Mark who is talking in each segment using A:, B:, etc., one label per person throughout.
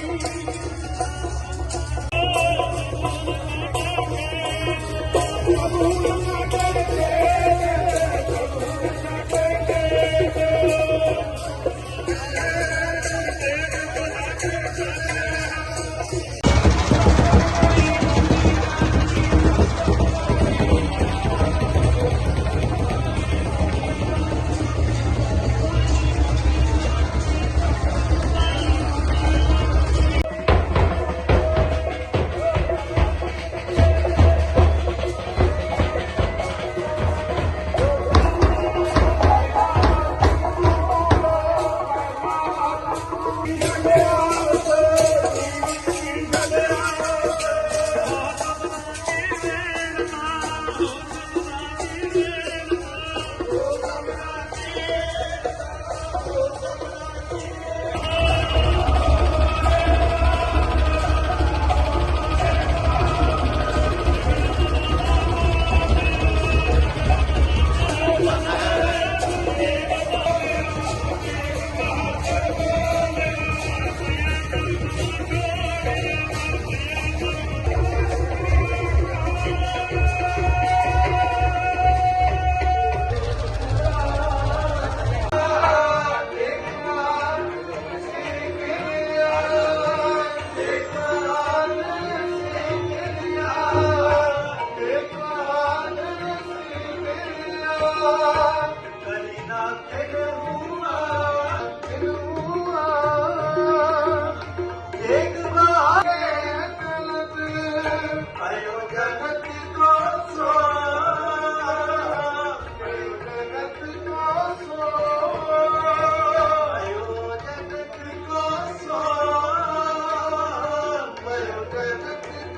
A: Música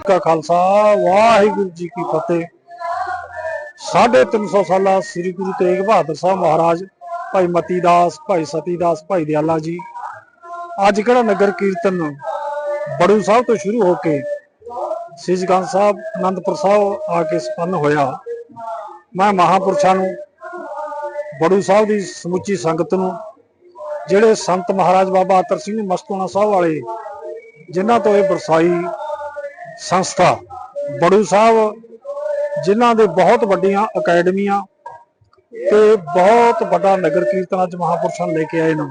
A: ਕਾ ਖਾਲਸਾ, ਵਾਹਿਗੁਰੂ ਜੀ ਕੀ ਫਤਿਹ। ਸਾਢੇ 350 ਸਾਲਾ ਸ੍ਰੀ ਗੁਰੂ ਤੇਗ ਬਹਾਦਰ ਸਾਹਿਬ ਮਹਾਰਾਜ, ਭਾਈ ਮਤੀ ਦਾਸ ਭਾਈ ਸਤੀ ਦਾਸ ਭਾਈ ਦਿਆਲਾ ਜੀ। ਅੱਜ ਕਿਹੜਾ ਨਗਰ ਕੀਰਤਨ ਬੜੂ ਸਾਹਿਬ ਤੋਂ ਸ਼ੁਰੂ ਹੋ ਕੇ ਸ਼੍ਰੀ ਸਿਜਗੰਜ ਸਾਹਿਬ, ਅਨੰਦਪੁਰ ਸਾਹਿਬ ਆ ਕੇ ਸੰਪੰਨ ਹੋਇਆ। ਮੈਂ ਮਹਾਪੁਰਸ਼ਾਂ ਨੂੰ, ਬੜੂ ਸਾਹਿਬ ਦੀ ਸਮੁੱਚੀ ਸੰਗਤ ਨੂੰ, ਜਿਹੜੇ ਸੰਤ ਮਹਾਰਾਜ ਬਾਬਾ ਅਤਰ ਸਿੰਘ ਮਸਤੋਣਾ ਸਾਹਿਬ ਵਾਲੇ, ਜਿਨ੍ਹਾਂ ਤੋਂ ਇਹ ਬਰਸਾਈ ਸੰਸਥਾ, ਬੜੂ ਸਾਹਿਬ, ਜਿਨ੍ਹਾਂ ਦੇ ਬਹੁਤ ਵੱਡੀਆਂ ਅਕੈਡਮੀਆਂ ਤੇ ਬਹੁਤ ਵੱਡਾ ਨਗਰ ਕੀਰਤਨ ਅੱਜ ਮਹਾਪੁਰਸ਼ਾਂ ਨੂੰ ਲੈ ਕੇ ਆਏ ਨੇ।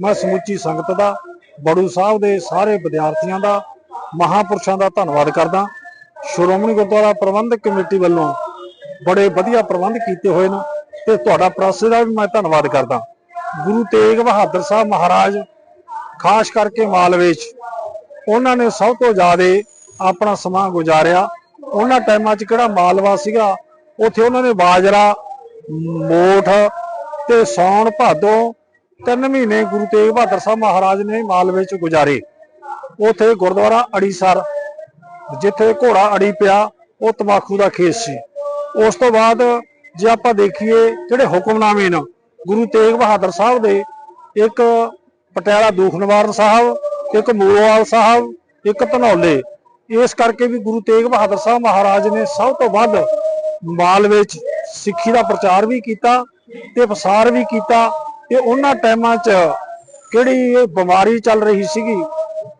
A: ਮੈਂ ਸਮੁੱਚੀ ਸੰਗਤ ਦਾ, ਬੜੂ ਸਾਹਿਬ ਦੇ ਸਾਰੇ ਵਿਦਿਆਰਥੀਆਂ ਦਾ ਮਹਾਪੁਰਸ਼ਾਂ ਦਾ ਧੰਨਵਾਦ ਕਰਦਾ। ਸ਼੍ਰੋਮਣੀ ਗੁਰਦੁਆਰਾ ਪ੍ਰਬੰਧਕ ਕਮੇਟੀ ਵੱਲੋਂ ਬੜੇ ਵਧੀਆ ਪ੍ਰਬੰਧ ਕੀਤੇ ਹੋਏ ਨੇ ਤੇ ਤੁਹਾਡਾ ਪ੍ਰੈਸ ਦਾ ਵੀ ਮੈਂ ਧੰਨਵਾਦ ਕਰਦਾ। ਗੁਰੂ ਤੇਗ ਬਹਾਦਰ ਸਾਹਿਬ ਮਹਾਰਾਜ, ਖਾਸ ਕਰਕੇ ਮਾਲਵੇ 'ਚ, ਉਹਨਾਂ ਨੇ ਸਭ ਤੋਂ ਜ਼ਿਆਦਾ ਆਪਣਾ ਸਮਾਂ ਗੁਜ਼ਾਰਿਆ। ਉਹਨਾਂ ਟਾਈਮਾਂ 'ਚ ਕਿਹੜਾ ਮਾਲਵਾ ਸੀਗਾ? ਉੱਥੇ ਉਹਨਾਂ ਨੇ ਬਾਜਰਾ, ਮੋਠ ਤੇ ਸੌਣ ਭਾਦੋ ਤਿੰਨ ਮਹੀਨੇ ਗੁਰੂ ਤੇਗ ਬਹਾਦਰ ਸਾਹਿਬ ਮਹਾਰਾਜ ਨੇ ਮਾਲਵੇ 'ਚ ਗੁਜ਼ਾਰੇ। ਉੱਥੇ ਗੁਰਦੁਆਰਾ ਅੜੀਸਰ, ਜਿੱਥੇ ਘੋੜਾ ਅੜੀ ਪਿਆ, ਉਹ ਤਮਾਕੂ ਦਾ ਖੇਸ ਸੀ। ਉਸ ਤੋਂ ਬਾਅਦ ਜੇ ਆਪਾਂ ਦੇਖੀਏ ਜਿਹੜੇ ਹੁਕਮਨਾਮੇ ਨੇ, ਗੁਰੂ ਤੇਗ ਬਹਾਦਰ ਸਾਹਿਬ ਦੇ, ਇੱਕ ਪਟਿਆਲਾ ਦੂਖ ਨਿਵਾਰਨ ਸਾਹਿਬ, ਇੱਕ ਮੂਲੋਵਾਲ ਸਾਹਿਬ, ਇੱਕ ਧਨੌਲੇ, ਇਸ ਕਰਕੇ ਵੀ ਗੁਰੂ ਤੇਗ ਬਹਾਦਰ ਸਾਹਿਬ ਮਹਾਰਾਜ ਨੇ ਸਭ ਤੋਂ ਵੱਧ ਮਾਲਵੇ ਵਿੱਚ ਸਿੱਖੀ ਦਾ ਪ੍ਰਚਾਰ ਵੀ ਕੀਤਾ ਤੇ ਪ੍ਰਸਾਰ ਵੀ ਕੀਤਾ। ਤੇ ਉਹਨਾਂ ਟਾਈਮਾਂ 'ਚ ਕਿਹੜੀ ਬਿਮਾਰੀ ਚੱਲ ਰਹੀ ਸੀਗੀ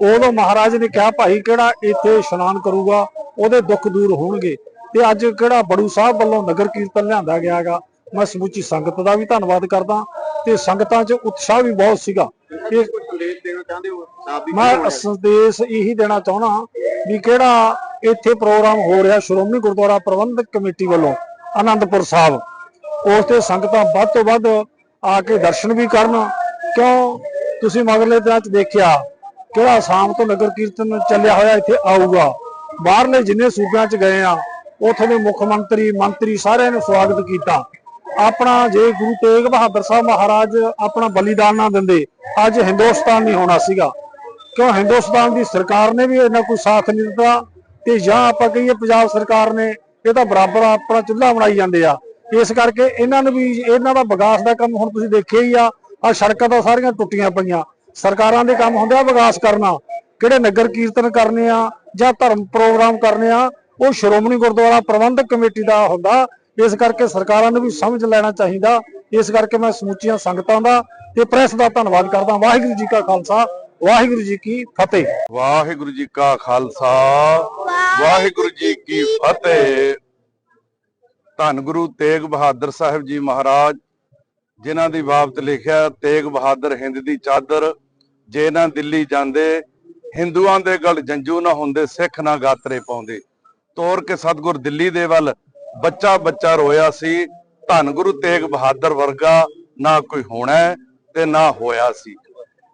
A: ਉਦੋਂ ਮਹਾਰਾਜ ਨੇ ਕਿਹਾ, ਭਾਈ, ਕਿਹੜਾ ਇੱਥੇ ਇਸ਼ਨਾਨ ਕਰੂਗਾ? ਉਹਦੇ ਦੁੱਖ ਦੂਰ ਹੋਣਗੇ। ਤੇ ਅੱਜ ਕਿਹੜਾ ਬੜੂ ਸਾਹਿਬ ਵੱਲੋਂ ਨਗਰ ਕੀਰਤਨ ਲਿਆਂਦਾ ਗਿਆਗਾ ਮੈਂ ਸਮੁੱਚੀ ਸੰਗਤ ਦਾ ਵੀ ਧੰਨਵਾਦ ਕਰਦਾ ਤੇ ਸੰਗਤਾਂ 'ਚ ਉਤਸ਼ਾਹ ਵੀ ਬਹੁਤ ਸੀਗਾ। ਇਹ
B: ਸੰਦੇਸ਼ ਦੇਣਾ ਚਾਹੁੰਦੇ ਹੋ
A: ਮੈਂ ਸੰਦੇਸ਼ ਇਹੀ ਦੇਣਾ ਚਾਹਣਾ ਵੀ ਕਿਹੜਾ ਇੱਥੇ ਪ੍ਰੋਗਰਾਮ ਹੋ ਰਿਹਾ ਸ਼੍ਰੋਮਣੀ ਗੁਰਦੁਆਰਾ ਪ੍ਰਬੰਧਕ ਕਮੇਟੀ ਵੱਲੋਂ ਆਨੰਦਪੁਰ ਸਾਹਿਬ। ਉਸ ਤੇ ਸੰਗਤਾਂ ਵੱਧ ਤੋਂ ਵੱਧ ਆ ਕੇ ਦਰਸ਼ਨ ਵੀ ਕਰਨ। ਕਿਉਂ? ਤੁਸੀਂ ਮਗਰਲੇ ਦਿਨਾਂ 'ਚ ਦੇਖਿਆ ਕਿਹੜਾ ਸ਼ਾਮ ਤੋਂ ਨਗਰ ਕੀਰਤਨ ਚੱਲਿਆ ਹੋਇਆ ਇੱਥੇ ਆਊਗਾ? ਬਾਹਰਲੇ ਜਿੰਨੇ ਸੂਬਿਆਂ 'ਚ ਗਏ ਆ, ਉੱਥੋਂ ਦੇ ਮੁੱਖ ਮੰਤਰੀ ਮੰਤਰੀ ਸਾਰਿਆਂ ਨੇ ਸਵਾਗਤ ਕੀਤਾ। ਆਪਣਾ ਜੇ ਗੁਰੂ ਤੇਗ ਬਹਾਦਰ ਸਾਹਿਬ ਮਹਾਰਾਜ ਆਪਣਾ ਬਲੀਦਾਨ ਨਾ ਦਿੰਦੇ, ਅੱਜ ਹਿੰਦੁਸਤਾਨ ਨਹੀਂ ਹੋਣਾ ਸੀਗਾ। ਕਿਉਂ? ਹਿੰਦੁਸਤਾਨ ਦੀ ਸਰਕਾਰ ਨੇ ਵੀ ਇਹਨਾਂ ਕੋਈ ਸਾਥ ਨਹੀਂ ਦਿੱਤਾ ਤੇ ਜਾਂ ਆਪਾਂ ਕਹੀਏ ਪੰਜਾਬ ਸਰਕਾਰ ਨੇ ਇਹ ਤਾਂ ਬਰਾਬਰ ਆਪਣਾ ਚੁੱਲ੍ਹਾ ਬਣਾਈ ਜਾਂਦੇ ਆ। ਇਸ ਕਰਕੇ ਇਹਨਾਂ ਨੂੰ ਵੀ, ਇਹਨਾਂ ਦਾ ਵਿਕਾਸ ਦਾ ਕੰਮ ਹੁਣ ਤੁਸੀਂ ਦੇਖਿਆ ਹੀ ਆ ਆ ਸੜਕਾਂ ਤਾਂ ਸਾਰੀਆਂ ਟੁੱਟੀਆਂ ਪਈਆਂ। ਸਰਕਾਰਾਂ ਦੇ ਕੰਮ ਹੁੰਦੇ ਆ, ਵਿਕਾਸ ਕਰਨਾ। ਕਿਹੜੇ ਨਗਰ ਕੀਰਤਨ ਕਰਨੇ ਆ ਜਾਂ ਧਰਮ ਪ੍ਰੋਗਰਾਮ ਕਰਨੇ ਆ, ਉਹ ਸ਼੍ਰੋਮਣੀ ਗੁਰਦੁਆਰਾ ਪ੍ਰਬੰਧਕ ਕਮੇਟੀ ਦਾ ਹੁੰਦਾ। ਇਸ ਕਰਕੇ ਸਰਕਾਰਾਂ ਨੂੰ ਵੀ ਸਮਝ ਲੈਣਾ ਚਾਹੀਦਾ। ਇਸ ਕਰਕੇ ਮੈਂ ਸਮੁੱਚੀਆਂ ਸੰਗਤਾਂ ਦਾ ਤੇ ਪ੍ਰੈਸ ਦਾ ਧੰਨਵਾਦ ਕਰਦਾ। ਵਾਹਿਗੁਰੂ ਜੀ ਕਾ ਖਾਲਸਾ, ਵਾਹਿਗੁਰੂ ਜੀ ਕੀ ਫਤਿਹ।
C: ਵਾਹਿਗੁਰੂ ਜੀ ਕਾ ਖਾਲਸਾ, ਵਾਹਿਗੁਰੂ ਜੀ ਕੀ ਫਤਿਹ। ਧੰਨ ਗੁਰੂ ਤੇਗ ਬਹਾਦਰ ਸਾਹਿਬ ਜੀ ਮਹਾਰਾਜ, ਜਿਨ੍ਹਾਂ ਦੀ ਬਾਬਤ ਲਿਖਿਆ ਤੇਗ ਬਹਾਦਰ ਹਿੰਦ ਦੀ ਚਾਦਰ ਜੇ ਨਾ ਦਿੱਲੀ ਜਾਂਦੇ, ਹਿੰਦੂਆਂ ਦੇ ਗਲ ਜੰਜੂ ਨਾ ਹੁੰਦੇ, ਸਿੱਖ ਨਾ ਗਾਤਰੇ ਪਾਉਂਦੇ। ਤੋਰ ਕੇ ਸਤਗੁਰ ਦਿੱਲੀ ਦੇ ਵੱਲ ਬੱਚਾ ਬੱਚਾ ਰੋਇਆ ਸੀ, ਧੰਨ ਗੁਰੂ ਤੇਗ ਬਹਾਦਰ ਵਰਗਾ ਨਾ ਕੋਈ ਹੋਣਾ ਤੇ ਨਾ ਹੋਇਆ ਸੀ।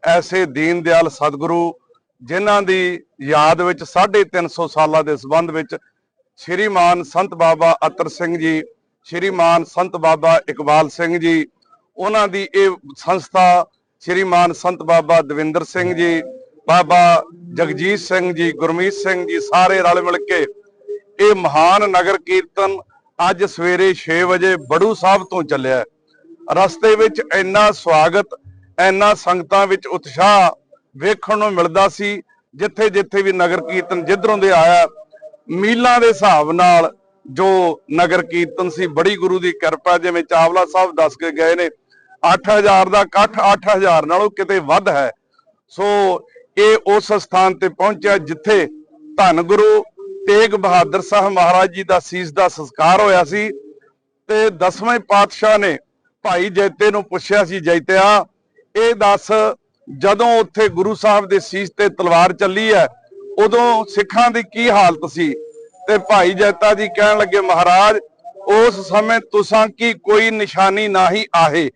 C: ਐਸੇ ਦੀਨ ਦਿਆਲ ਸਤਿਗੁਰੂ, ਜਿਨ੍ਹਾਂ ਦੀ ਯਾਦ ਵਿੱਚ 350 ਸਾਲਾਂ ਦੇ ਸੰਬੰਧ ਵਿੱਚ ਸ਼੍ਰੀਮਾਨ ਸੰਤ ਬਾਬਾ ਅਤਰ ਸਿੰਘ ਜੀ, ਸ਼੍ਰੀਮਾਨ ਸੰਤ ਬਾਬਾ ਇਕਬਾਲ ਸਿੰਘ ਜੀ, ਉਹਨਾਂ ਦੀ ਇਹ ਸੰਸਥਾ ਸ਼੍ਰੀਮਾਨ ਸੰਤ ਬਾਬਾ ਦਵਿੰਦਰ ਸਿੰਘ ਜੀ, ਬਾਬਾ ਜਗਜੀਤ ਸਿੰਘ ਜੀ, ਗੁਰਮੀਤ ਸਿੰਘ ਜੀ, ਸਾਰੇ ਰਲ ਮਿਲ ਕੇ ਇਹ ਮਹਾਨ ਨਗਰ ਕੀਰਤਨ ਅੱਜ ਸਵੇਰੇ 6 ਵਜੇ ਬੜੂ ਸਾਹਿਬ ਤੋਂ ਚੱਲਿਆ ਰਸਤੇ ਵਿੱਚ ਇੰਨਾ ਸਵਾਗਤ, ਇੰਨਾ ਸੰਗਤਾਂ ਵਿੱਚ ਉਤਸ਼ਾਹ ਵੇਖਣ ਨੂੰ ਮਿਲਦਾ ਸੀ, ਜਿੱਥੇ ਜਿੱਥੇ ਵੀ ਨਗਰ ਕੀਰਤਨ ਜਿੱਧਰੋਂ ਦੇ ਆਇਆ, ਮੀਲਾਂ ਦੇ ਹਿਸਾਬ ਨਾਲ ਜੋ ਨਗਰ ਕੀਰਤਨ ਸੀ, ਬੜੀ ਗੁਰੂ ਦੀ ਕਿਰਪਾ, ਜਿਵੇਂ ਚਾਵਲਾ ਸਾਹਿਬ ਦੱਸ ਕੇ ਗਏ ਨੇ 8000 ਦਾ ਇਕੱਠ 8000 ਨਾਲੋਂ ਕਿਤੇ ਵੱਧ ਹੈ। ਸੋ ਇਹ ਉਸ ਸਥਾਨ ਤੇ ਪਹੁੰਚਿਆ ਜਿੱਥੇ ਧੰਨ ਗੁਰੂ ਤੇਗ ਬਹਾਦਰ ਸਾਹਿਬ ਮਹਾਰਾਜ ਜੀ ਦਾ ਸੀਸ ਦਾ ਸੰਸਕਾਰ ਹੋਇਆ ਸੀ ਤੇ ਦਸਵੇਂ ਪਾਤਸ਼ਾਹ ਨੇ ਭਾਈ ਜੈਤੇ ਨੂੰ ਪੁੱਛਿਆ ਸੀ, ਜੈਤਿਆ, ਇਹ ਦੱਸ ਜਦੋਂ ਉੱਥੇ ਗੁਰੂ ਸਾਹਿਬ ਦੇ ਸੀਸ ਤੇ ਤਲਵਾਰ ਚੱਲੀ ਹੈ, ਉਦੋਂ ਸਿੱਖਾਂ ਦੀ ਕੀ ਹਾਲਤ ਸੀ? ਤੇ ਭਾਈ ਜੈਤਾ ਜੀ ਕਹਿਣ ਲੱਗੇ, ਮਹਾਰਾਜ, ਉਸ ਸਮੇਂ ਤੁਸਾਂ ਕੀ ਕੋਈ ਨਿਸ਼ਾਨੀ ਨਹੀਂ ਆਹੇ?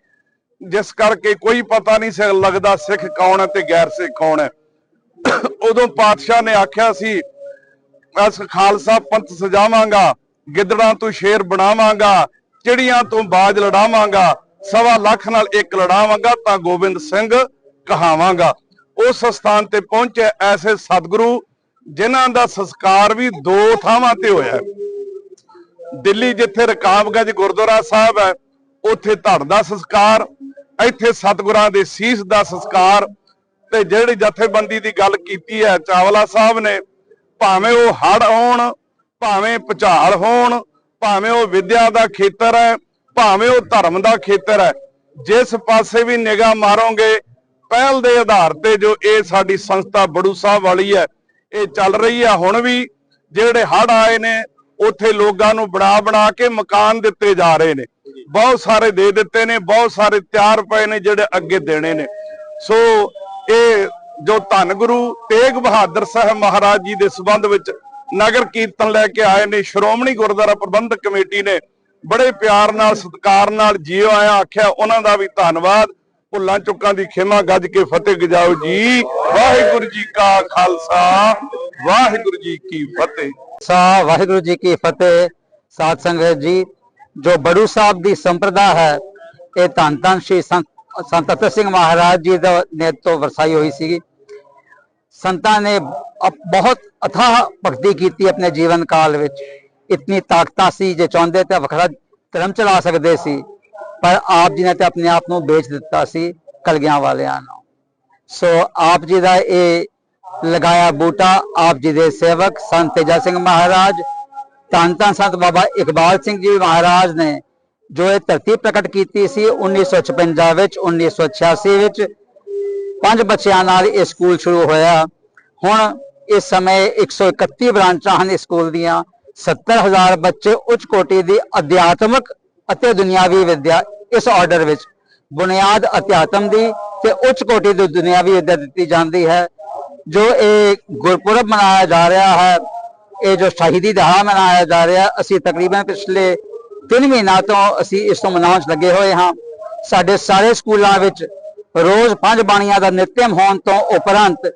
C: ਜਿਸ ਕਰਕੇ ਕੋਈ ਪਤਾ ਨਹੀਂ ਸੀ, ਲੱਗਦਾ ਸਿੱਖ ਕੌਣ ਹੈ ਤੇ ਗੈਰ ਸਿੱਖ ਕੌਣ ਹੈ। ਉਦੋਂ ਪਾਤਸ਼ਾਹ ਨੇ ਆਖਿਆ ਸੀ ਅਸ ਖਾਲਸਾ ਪੰਥ ਸਜਾਵਾਂਗਾ, ਗਿੱਦੜਾਂ ਤੋਂ ਸ਼ੇਰ ਬਣਾਵਾਂਗਾ, ਚਿੜੀਆਂ ਤੋਂ ਬਾਜ ਲੜਾਵਾਂਗਾ, ਸਵਾ ਲੱਖ ਨਾਲ ਇੱਕ ਲੜਾਵਾਂਗਾ ਤਾਂ ਗੋਬਿੰਦ ਸਿੰਘ ਕਹਾਵਾਂਗਾ। ਉਸ ਸਥਾਨ ਤੇ ਪਹੁੰਚੇ ਐਸੇ ਸਤਿਗੁਰੂ, ਜਿਨ੍ਹਾਂ ਦਾ ਸੰਸਕਾਰ ਵੀ ਦੋ ਥਾਵਾਂ ਤੇ ਹੋਇਆ ਦਿੱਲੀ ਜਿੱਥੇ ਰਕਾਬਗੰਜ ਗੁਰਦੁਆਰਾ ਸਾਹਿਬ ਹੈ, ਉੱਥੇ ਧੜ ਦਾ ਸੰਸਕਾਰ ਇੱਥੇ ਸਤਿਗੁਰਾਂ ਦੇ ਸੀਸ ਦਾ ਸੰਸਕਾਰ ਤੇ ਜਿਹੜੀ ਜਥੇਬੰਦੀ ਦੀ ਗੱਲ ਕੀਤੀ ਹੈ, ਚਾਵਲਾ ਸਾਹਿਬ ਨੇ, ਭਾਵੇਂ ਉਹ ਹੜ ਆਉਣ ਭਾਵੇਂ ਭੁਚਾਲ ਹੋਣ, ਭਾਵੇਂ ਉਹ ਵਿਦਿਆ ਦਾ ਖੇਤਰ ਹੈ, ਭਾਵੇਂ ਉਹ ਧਰਮ ਦਾ ਖੇਤਰ ਹੈ, ਜਿਸ ਪਾਸੇ ਵੀ ਨਿਗਾਹ ਮਾਰੋਗੇ, ਪਹਿਲ ਦੇ ਆਧਾਰ ਤੇ ਜੋ ਇਹ ਸਾਡੀ ਸੰਸਥਾ ਬੜੂ ਸਾਹਿਬ ਵਾਲੀ ਹੈ, ਇਹ ਚੱਲ ਰਹੀ ਹੈ ਹੁਣ ਵੀ, ਜਿਹੜੇ ਹੜ ਆਏ ਨੇ, ਉੱਥੇ ਲੋਕਾਂ ਨੂੰ ਬਣਾ ਬਣਾ ਕੇ ਮਕਾਨ ਦਿੱਤੇ ਜਾ ਰਹੇ ਨੇ। ਬਹੁਤ ਸਾਰੇ ਦੇ ਦਿੱਤੇ ਨੇ, ਬਹੁਤ ਸਾਰੇ ਤਿਆਰ ਪਏ ਨੇ ਜਿਹੜੇ ਅੱਗੇ ਦੇਣੇ ਨੇ। ਸੋ ਇਹ ਜੋ ਧੰਨ ਗੁਰੂ ਤੇਗ ਬਹਾਦਰ ਸਾਹਿਬ ਮਹਾਰਾਜ ਜੀ ਦੇ ਸਬੰਧ ਵਿੱਚ ਨਗਰ ਕੀਰਤਨ ਲੈ ਕੇ ਆਏ ਨੇ, ਸ਼੍ਰੋਮਣੀ ਗੁਰਦੁਆਰਾ ਪ੍ਰਬੰਧਕ ਕਮੇਟੀ ਨੇ ਬੜੇ ਪਿਆਰ ਨਾਲ, ਸਤਿਕਾਰ ਨਾਲ ਜੀਓ ਆਇਆ ਆਖਿਆ, ਉਹਨਾਂ ਦਾ ਵੀ ਧੰਨਵਾਦ। ਭੁੱਲਾਂ ਚੁੱਕਾਂ ਦੀ ਖਿਮਾ ਗੱਜ ਕੇ ਫਤਿਹ ਗਜਾਓ ਜੀ। ਵਾਹਿਗੁਰੂ ਜੀ ਕਾ ਖਾਲਸਾ, ਵਾਹਿਗੁਰੂ ਜੀ ਕੀ ਫਤਿਹ।
D: ਸਾ, ਵਾਹਿਗੁਰੂ ਜੀ ਕੀ ਫਤਿਹ। ਸਾਧ ਸੰਗਤ ਜੀ ਜੋ ਬੜੂ ਸਾਹਿਬ ਦੀ ਸੰਪਰਦਾ ਹੈ, ਇਹ ਧੰਨ ਧੰਨ ਸ਼੍ਰੀ ਸੰਤ ਅਤਰ ਸਿੰਘ ਮਹਾਰਾਜ ਜੀ ਦਾ ਨੇਤ ਵਰਸਾਈ ਹੋਈ ਸੀਗੀ। ਸੰਤਾਂ ਨੇ ਬਹੁਤ ਅਥਾਹ ਭਗਤੀ ਕੀਤੀ ਆਪਣੇ ਜੀਵਨ ਕਾਲ ਵਿੱਚ। ਇਤਨੀ ਤਾਕਤਾਂ ਸੀ, ਜੇ ਚਾਹੁੰਦੇ ਤਾਂ ਵੱਖਰਾ ਧਰਮ ਚਲਾ ਸਕਦੇ ਸੀ, ਪਰ ਆਪ ਜੀ ਨੇ ਤੇ ਆਪਣੇ ਆਪ ਨੂੰ ਵੇਚ ਦਿੱਤਾ ਸੀ, ਕਲਗਿਆਂ ਵਾਲਿਆਂ ਨੂੰ। ਸੋ ਆਪ ਜੀ ਦਾ ਇਹ ਲਗਾਇਆ ਬੂਟਾ, ਆਪ ਜੀ ਦੇ ਸੇਵਕ ਸੰਤ ਤੇਜਾ ਸਿੰਘ ਮਹਾਰਾਜ ਧੰਨ ਧੰਨ ਸੰਤ ਬਾਬਾ ਇਕਬਾਲ ਸਿੰਘ ਜੀ ਮਹਾਰਾਜ ਨੇ ਜੋ ਇਹ ਧਰਤੀ ਪ੍ਰਗਟ ਕੀਤੀ ਸੀ 1956 ਵਿੱਚ 1986 ਵਿੱਚ, ਪੰਜ ਬੱਚਿਆਂ ਨਾਲ ਇਹ ਸਕੂਲ ਸ਼ੁਰੂ ਹੋਇਆ। ਹੁਣ ਇਸ ਸਮੇਂ 131 ਬ੍ਰਾਂਚਾਂ ਹਨ ਇਸ ਸਕੂਲ ਦੀਆਂ। 70000 ਬੱਚੇ ਉੱਚ ਕੋਟੀ ਦੀ ਅਧਿਆਤਮਕ ਅਤੇ ਦੁਨਿਆਵੀ ਵਿੱਦਿਆ ਇਸ ਆਰਡਰ ਵਿੱਚ ਬੁਨਿਆਦ ਅਧਿਆਤਮ ਦੀ ਤੇ ਉੱਚ ਕੋਟੀ ਦੀ ਦੁਨਿਆਵੀ ਵਿਦਿਆ ਦਿੱਤੀ ਜਾਂਦੀ ਹੈ, ਜੋ ਇਹ ਗੁਰਪੁਰਬ ਮਨਾਇਆ ਜਾ ਰਿਹਾ ਹੈ। ਇਹ ਜੋ ਸ਼ਹੀਦੀ ਦਿਹਾੜਾ ਮਨਾਇਆ ਜਾ ਰਿਹਾ, ਅਸੀਂ ਤਕਰੀਬਨ ਪਿਛਲੇ 3 ਮਹੀਨਾ ਤੋਂ ਅਸੀਂ ਇਸ ਤੋਂ ਮਨਾਉਣ ਲੱਗੇ ਹੋਏ ਹਾਂ। ਸਾਡੇ ਸਾਰੇ ਸਕੂਲਾਂ ਵਿੱਚ ਰੋਜ਼ ਪੰਜ ਬਾਣੀਆਂ ਦਾ ਨਿਤਿਅਮ ਹੋਣ ਤੋਂ ਉਪਰੰਤ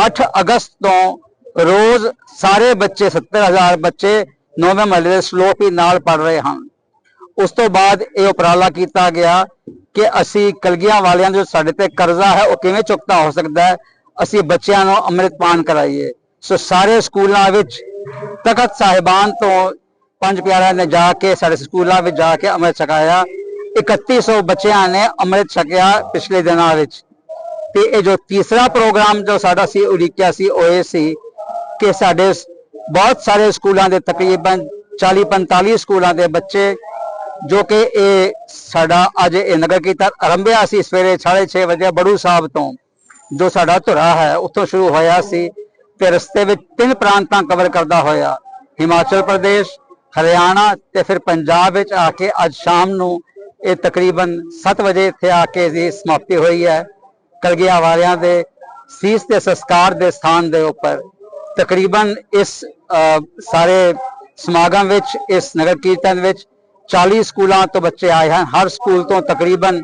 D: 8 ਅਗਸਤ ਤੋਂ ਰੋਜ਼ ਸਾਰੇ ਬੱਚੇ 70000 ਬੱਚੇ ਨੌਵੇਂ ਮਹੱਲੇ ਦੇ ਸ਼ਲੋਕ ਵੀ ਨਾਲ ਪੜ ਰਹੇ ਹਨ। ਉਸ ਤੋਂ ਬਾਅਦ ਇਹ ਉਪਰਾਲਾ ਕੀਤਾ ਗਿਆ ਕਿ ਅਸੀਂ ਕਲਗੀਆਂ ਵਾਲਿਆਂ ਜੋ ਸਾਡੇ ਤੇ ਕਰਜ਼ਾ ਹੈ, ਉਹ ਕਿਵੇਂ ਚੁਕਤਾ ਹੋ ਸਕਦਾ ਹੈ? ਅਸੀਂ ਬੱਚਿਆਂ ਨੂੰ ਅੰਮ੍ਰਿਤਪਾਨ ਕਰਾਈਏ। ਸੋ ਸਾਰੇ ਸਕੂਲਾਂ ਵਿੱਚ ਤਖਤ ਸਾਹਿਬਾਨ ਤੋਂ ਪੰਜ ਪਿਆਰਿਆਂ ਨੇ ਜਾ ਕੇ ਸਾਡੇ ਸਕੂਲਾਂ ਵਿੱਚ ਜਾ ਕੇ ਅੰਮ੍ਰਿਤ ਛਕਾਇਆ। 3100 ਬੱਚਿਆਂ ਨੇ ਅੰਮ੍ਰਿਤ ਛਕਿਆ ਪਿਛਲੇ ਦਿਨਾਂ ਵਿੱਚ। ਤੇ ਇਹ ਜੋ ਤੀਸਰਾ ਪ੍ਰੋਗਰਾਮ ਜੋ ਸਾਡਾ ਸੀ ਉਲੀਕਿਆ ਸੀ ਉਹ ਸੀ ਕਿ ਸਾਡੇ ਬਹੁਤ ਸਾਰੇ ਸਕੂਲਾਂ ਦੇ ਤਕਰੀਬਨ 40 45 ਸਕੂਲਾਂ ਦੇ ਬੱਚੇ ਜੋ ਕਿ ਇਹ ਸਾਡਾ ਅੱਜ ਇਹ ਨਗਰ ਕੀਰਤਨ ਆਰੰਭਿਆ ਸੀ ਸਵੇਰੇ 6:30 ਵਜੇ ਬੜੂ ਸਾਹਿਬ ਤੋਂ, ਜੋ ਸਾਡਾ ਧੁਰਾ ਹੈ, ਉੱਥੋਂ ਸ਼ੁਰੂ ਹੋਇਆ ਸੀ। ਤੇ ਰਸਤੇ ਵਿੱਚ ਤਿੰਨ ਪ੍ਰਾਂਤਾਂ ਕਵਰ ਕਰਦਾ ਹੋਇਆ। ਹਿਮਾਚਲ ਪ੍ਰਦੇਸ਼ ਹਰਿਆਣਾ ਤੇ ਫਿਰ ਪੰਜਾਬ ਵਿੱਚ ਆ ਕੇ ਅੱਜ ਸ਼ਾਮ ਨੂੰ ਇਹ ਤਕਰੀਬਨ 7 ਵਜੇ ਇੱਥੇ ਆ ਕੇ ਦੀ ਸਮਾਪਤੀ ਹੋਈ ਹੈ। ਕਲਗੀਆਂ ਵਾਲਿਆਂ ਦੇ ਸੀਸ ਤੇ ਸੰਸਕਾਰ ਦੇ ਸਥਾਨ ਦੇ ਉੱਪਰ। ਤਕਰੀਬਨ ਇਸ ਅਹ, ਸਾਰੇ ਸਮਾਗਮ ਵਿੱਚ ਇਸ ਨਗਰ ਕੀਰਤਨ ਵਿੱਚ 40 ਸਕੂਲਾਂ ਤੋਂ ਬੱਚੇ ਆਏ ਹਨ। ਹਰ ਸਕੂਲ ਤੋਂ ਤਕਰੀਬਨ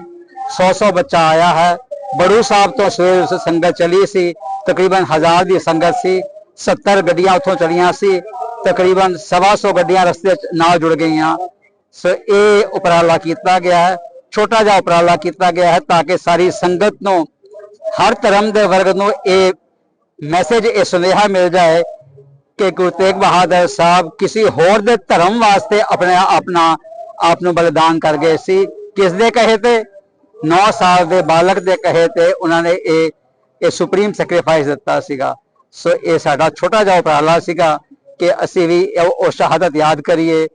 D: 100-100 ਬੱਚਾ ਆਇਆ ਹੈ। ਬੜੂ ਸਾਹਿਬ ਤੋਂ ਸਵੇਰ ਸੰਗਤ ਚਲੀ ਸੀ ਤਕਰੀਬਨ ਹਜ਼ਾਰ ਦੀ ਸੰਗਤ ਸੀ 70 ਗੱਡੀਆਂ ਉੱਥੋਂ ਚਲੀਆਂ ਸੀ ਤਕਰੀਬਨ 125 ਗੱਡੀਆਂ ਰਸਤੇ ਨਾਲ ਜੁੜ ਗਈਆਂ ਸੋ ਇਹ ਉਪਰਾਲਾ ਕੀਤਾ ਗਿਆ ਹੈ ਛੋਟਾ ਜਿਹਾ ਉਪਰਾਲਾ ਕੀਤਾ ਗਿਆ ਹੈ ਤਾਂ ਕਿ ਸਾਰੀ ਸੰਗਤ ਨੂੰ ਹਰ ਧਰਮ ਦੇ ਵਰਗ ਨੂੰ ਇਹ ਮੈਸੇਜ ਇਹ ਸੁਨੇਹਾ ਮਿਲ ਜਾਏ ਕਿ ਗੁਰੂ ਤੇਗ ਬਹਾਦਰ ਸਾਹਿਬ ਕਿਸੇ ਹੋਰ ਦੇ ਧਰਮ ਵਾਸਤੇ ਆਪਣੇ ਆਪਣਾ ਆਪ ਨੂੰ ਬਲੀਦਾਨ ਕਰ ਗਏ ਸੀ ਕਿਸ ਦੇ ਕਹੇ ਤੇ 9 ਸਾਲ ਦੇ ਬਾਲਕ ਦੇ ਕਹੇ ਤੇ ਉਹਨਾਂ ਨੇ ਇਹ ਇਹ ਸੁਪਰੀਮ ਸੈਕਰੀਫਾਈਸ ਦਿੱਤਾ ਸੀਗਾ। ਸੋ ਇਹ ਸਾਡਾ ਛੋਟਾ ਜਿਹਾ ਉਪਰਾਲਾ ਸੀਗਾ ਕਿ ਅਸੀਂ ਵੀ ਉਹ ਸ਼ਹਾਦਤ ਯਾਦ ਕਰੀਏ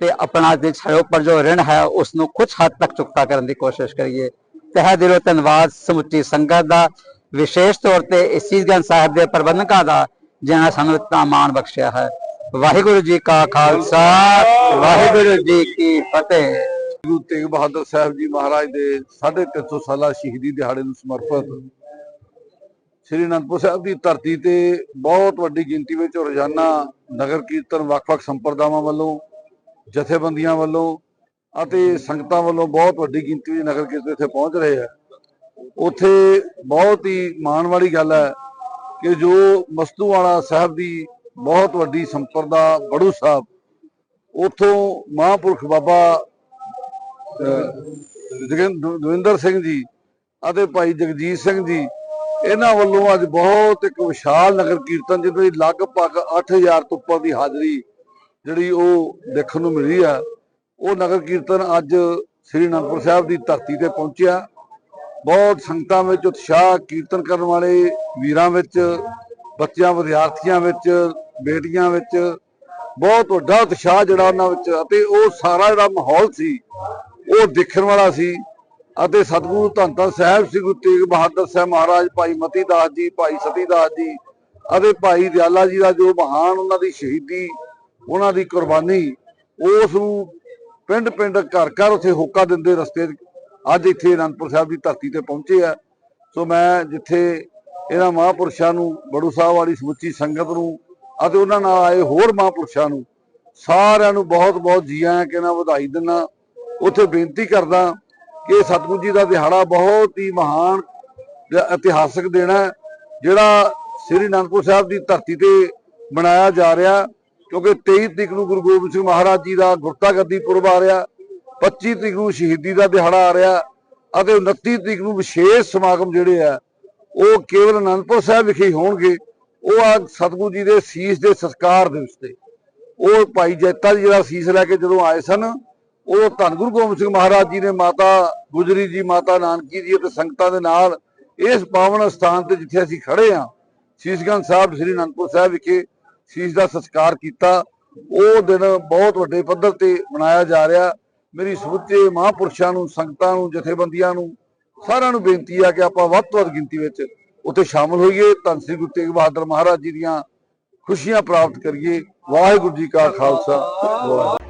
D: ਤੇ ਆਪਣਾ ਦੇ ਸਾਡੇ ਉੱਪਰ ਜੋ ਰਿਣ ਹੈ ਉਸ ਨੂੰ ਕੁਝ ਹੱਦ ਤੱਕ ਚੁਕਤਾ ਕਰਨ ਦੀ ਕੋਸ਼ਿਸ਼ ਕਰੀਏ। ਤਹਿ ਦਿਲੋਂ ਧੰਨਵਾਦ ਸਮੁੱਚੀ ਸੰਗਤ ਦਾ, ਵਿਸ਼ੇਸ਼ ਤੌਰ ਤੇ ਇਸ ਸੀਸਗੰਜ ਸਾਹਿਬ ਦੇ ਪ੍ਰਬੰਧਕਾਂ ਦਾ, ਜਿਨ੍ਹਾਂ ਸਾਨੂੰ ਇਤਨਾ ਮਾਣ ਬਖਸ਼ਿਆ ਹੈ। ਵਾਹਿਗੁਰੂ ਜੀ ਕਾ ਖਾਲਸਾ, ਵਾਹਿਗੁਰੂ ਜੀ ਕੀ ਫਤਿਹ।
E: ਗੁਰੂ ਤੇਗ ਬਹਾਦਰ ਸਾਹਿਬ ਜੀ ਮਹਾਰਾਜ ਦੇ 350 ਸਾਲਾ ਸ਼ਹੀਦੀ ਦਿਹਾੜੇ ਨੂੰ ਸਮਰਪਿਤ। ਸ੍ਰੀ ਅਨੰਦਪੁਰ ਸਾਹਿਬ ਦੀ ਧਰਤੀ ਤੇ ਬਹੁਤ ਵੱਡੀ ਗਿਣਤੀ ਵਿੱਚ ਰੋਜ਼ਾਨਾ ਨਗਰ ਕੀਰਤਨ ਵੱਖ-ਵੱਖ ਸੰਪਰਦਾਵਾਂ ਵੱਲੋਂ, ਜਥੇਬੰਦੀਆਂ ਵੱਲੋਂ ਅਤੇ ਸੰਗਤਾਂ ਵੱਲੋਂ ਬਹੁਤ ਵੱਡੀ ਗਿਣਤੀ ਵਿੱਚ ਨਗਰ ਕੀਰਤਨ ਇੱਥੇ ਪਹੁੰਚ ਰਹੇ ਆ। ਉੱਥੇ ਬਹੁਤ ਹੀ ਮਾਣ ਵਾਲੀ ਗੱਲ ਹੈ ਕਿ ਜੋ ਮਸਤੂ ਵਾਲਾ ਸਾਹਿਬ ਦੀ ਬਹੁਤ ਵੱਡੀ ਸੰਪਰਦਾ ਬੜੂ ਸਾਹਿਬ, ਉਥੋਂ ਮਹਾਂਪੁਰਖ ਬਾਬਾ ਦਵਿੰਦਰ ਸਿੰਘ ਜੀ ਅਤੇ ਭਾਈ ਜਗਜੀਤ ਸਿੰਘ ਜੀ, ਇਹਨਾਂ ਵੱਲੋਂ ਅੱਜ ਬਹੁਤ ਇੱਕ ਵਿਸ਼ਾਲ ਨਗਰ ਕੀਰਤਨ, ਜਿਹਦੇ ਵਿੱਚ ਲਗਭਗ 8000 ਤੋਂ ਉੱਪਰ ਦੀ ਹਾਜ਼ਰੀ ਜਿਹੜੀ ਉਹ ਦੇਖਣ ਨੂੰ ਮਿਲੀ ਆ। ਉਹ ਨਗਰ ਕੀਰਤਨ ਅੱਜ ਸ੍ਰੀ ਅਨੰਦਪੁਰ ਸਾਹਿਬ ਦੀ ਧਰਤੀ ਤੇ ਪਹੁੰਚਿਆ। ਬਹੁਤ ਸੰਗਤਾਂ ਵਿੱਚ ਉਤਸ਼ਾਹ ਕੀਰਤਨ ਕਰਨ ਵਾਲੇ ਵੀਰਾਂ ਵਿੱਚ, ਬੱਚਿਆਂ, ਵਿਦਿਆਰਥੀਆਂ ਵਿੱਚ, ਬੇਟੀਆਂ ਵਿੱਚ ਬਹੁਤ ਵੱਡਾ ਉਤਸ਼ਾਹ ਜਿਹੜਾ ਉਹਨਾਂ ਵਿੱਚ, ਅਤੇ ਉਹ ਸਾਰਾ ਜਿਹੜਾ ਮਾਹੌਲ ਸੀ ਉਹ ਦੇਖਣ ਵਾਲਾ ਸੀ ਅਤੇ ਸਤਿਗੁਰੂ ਧੰਨ ਧੰਨ ਸਾਹਿਬ ਸ੍ਰੀ ਗੁਰੂ ਤੇਗ ਬਹਾਦਰ ਸਾਹਿਬ ਮਹਾਰਾਜ, ਭਾਈ ਮਤੀ ਦਾਸ ਜੀ, ਭਾਈ ਸਤੀ ਦਾਸ ਜੀ ਅਤੇ ਭਾਈ ਦਿਆਲਾ ਜੀ ਦਾ ਜੋ ਮਹਾਨ ਉਹਨਾਂ ਦੀ ਸ਼ਹੀਦੀ, ਉਹਨਾਂ ਦੀ ਕੁਰਬਾਨੀ, ਉਸ ਨੂੰ ਪਿੰਡ ਪਿੰਡ ਘਰ ਘਰ ਉੱਥੇ ਹੋਕਾ ਦਿੰਦੇ ਰਸਤੇ ਅੱਜ ਇੱਥੇ ਅਨੰਦਪੁਰ ਸਾਹਿਬ ਦੀ ਧਰਤੀ ਤੇ ਪਹੁੰਚੇ ਆ। ਸੋ ਮੈਂ ਜਿੱਥੇ ਇਹਨਾਂ ਮਹਾਂਪੁਰਸ਼ਾਂ ਨੂੰ, ਬੜੂ ਸਾਹਿਬ ਵਾਲੀ ਸਮੁੱਚੀ ਸੰਗਤ ਨੂੰ ਅਤੇ ਉਹਨਾਂ ਨਾਲ ਆਏ ਹੋਰ ਮਹਾਂਪੁਰਸ਼ਾਂ ਨੂੰ ਸਾਰਿਆਂ ਨੂੰ ਬਹੁਤ ਬਹੁਤ ਜੀ ਆਇਆਂ ਕਿ ਨਾ ਵਧਾਈ ਦਿੰਦਾ। ਉੱਥੇ ਬੇਨਤੀ ਕਰਦਾ ਕਿ ਸਤਿਗੁਰੂ ਜੀ ਦਾ ਦਿਹਾੜਾ ਬਹੁਤ ਹੀ ਮਹਾਨ ਤੇ ਇਤਿਹਾਸਕ ਦਿਨ ਹੈ, ਜਿਹੜਾ ਸ੍ਰੀ ਅਨੰਦਪੁਰ ਸਾਹਿਬ ਦੀ ਧਰਤੀ ਤੇ ਮਨਾਇਆ ਜਾ ਰਿਹਾ, ਕਿਉਂਕਿ 23 ਤਰੀਕ ਨੂੰ ਗੁਰੂ ਗੋਬਿੰਦ ਸਿੰਘ ਮਹਾਰਾਜ ਜੀ ਦਾ ਗੁਰਤਾ ਗੱਦੀ ਪੁਰਬ ਆ ਰਿਹਾ 25 ਤਰੀਕ ਨੂੰ ਸ਼ਹੀਦੀ ਦਾ ਦਿਹਾੜਾ ਆ ਰਿਹਾ ਅਤੇ 29 ਤਰੀਕ ਨੂੰ ਵਿਸ਼ੇਸ਼ ਸਮਾਗਮ ਜਿਹੜੇ ਆ, ਉਹ ਕੇਵਲ ਅਨੰਦਪੁਰ ਸਾਹਿਬ ਵਿਖੇ ਹੋਣਗੇ, ਉਹ ਆ ਸਤਿਗੁਰੂ ਜੀ ਦੇ ਸੀਸ ਦੇ ਸੰਸਕਾਰ ਦਿਵਸ ਤੇ ਉਹ ਭਾਈ ਜੈਤਾ ਜੀ ਜਿਹੜਾ ਸੀਸ ਲੈ ਕੇ ਜਦੋਂ ਆਏ ਸਨ ਉਹ ਧੰਨ ਗੁਰੂ ਗੋਬਿੰਦ ਸਿੰਘ ਮਹਾਰਾਜ ਜੀ ਨੇ ਮਾਤਾ ਗੁਜਰੀ ਜੀ, ਮਾਤਾ ਨਾਨਕੀ ਜੀ ਅਤੇ ਸੰਗਤਾਂ ਦੇ ਨਾਲ ਇਸ ਪਾਵਨ ਸਥਾਨ ਤੇ ਜਿੱਥੇ ਅਸੀਂ ਖੜੇ ਆ ਸੀਸਗੰਜ ਸਾਹਿਬ, ਸ੍ਰੀ ਅਨੰਦਪੁਰ ਸਾਹਿਬ ਵਿਖੇ ਸੀਸ ਦਾ ਸੰਸਕਾਰ ਕੀਤਾ। ਉਹ ਦਿਨ ਬਹੁਤ ਵੱਡੇ ਪੱਧਰ ਤੇ ਮਨਾਇਆ ਜਾ ਰਿਹਾ। ਮੇਰੀ ਸਮੁੱਚੇ ਮਹਾਂਪੁਰਸ਼ਾਂ ਨੂੰ, ਸੰਗਤਾਂ ਨੂੰ, ਜਥੇਬੰਦੀਆਂ ਨੂੰ ਸਾਰਿਆਂ ਨੂੰ ਬੇਨਤੀ ਆ ਕਿ ਆਪਾਂ ਵੱਧ ਤੋਂ ਵੱਧ ਗਿਣਤੀ ਵਿੱਚ ਉੱਥੇ ਸ਼ਾਮਲ ਹੋਈਏ। ਧੰਨ ਸ੍ਰੀ ਗੁਰੂ ਤੇਗ ਬਹਾਦਰ ਮਹਾਰਾਜ ਜੀ ਦੀਆਂ ਖੁਸ਼ੀਆਂ ਪ੍ਰਾਪਤ ਕਰੀਏ। ਵਾਹਿਗੁਰੂ ਜੀ ਕਾ ਖਾਲਸਾ। ਵਾਹਿਗੁਰੂ